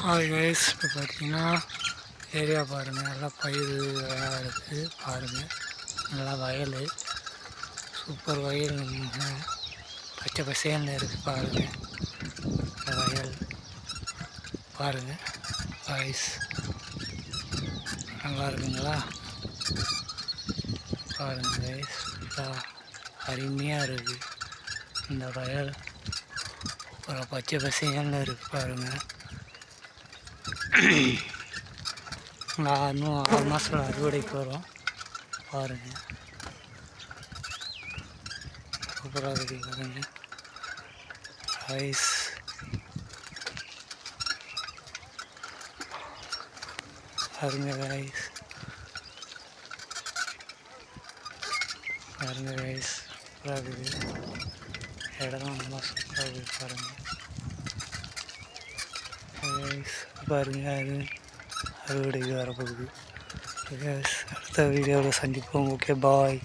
Hi guys இப்போ பார்த்தீங்கன்னா area பாருங்கள் நல்லா பயிர் இருக்குது பாருங்கள் நல்லா வயல். சூப்பர் வயல். பச்சை பசேல்னு இருக்குது பாருங்கள் வயல். பாருங்கள் கைஸ் நல்லா இருக்குங்களா? பாருங்கள் கைஸ் அருமையாக இருக்குது இந்த வயல். அப்புறம் பச்சை பசேல்னு இருக்குது பாருங்கள் நான் இன்னும் ஆறு மாதத்தில் அறுவடைக்கு வரும். பாருங்க. சூப்பராக இருக்குது பாருங்க. ஐஸ் பாருங்க ஐஸ் பாருங்க ஐஸ் சூப்பராக இருக்குது இடம் நல்லா சூப்பராக இருக்குது பாருங்கள் ஐஸ் பாருங்க அது அறுவடைக்கு வரப்போகுது அடுத்த வீடியோவில் சந்திப்போம். Okay bye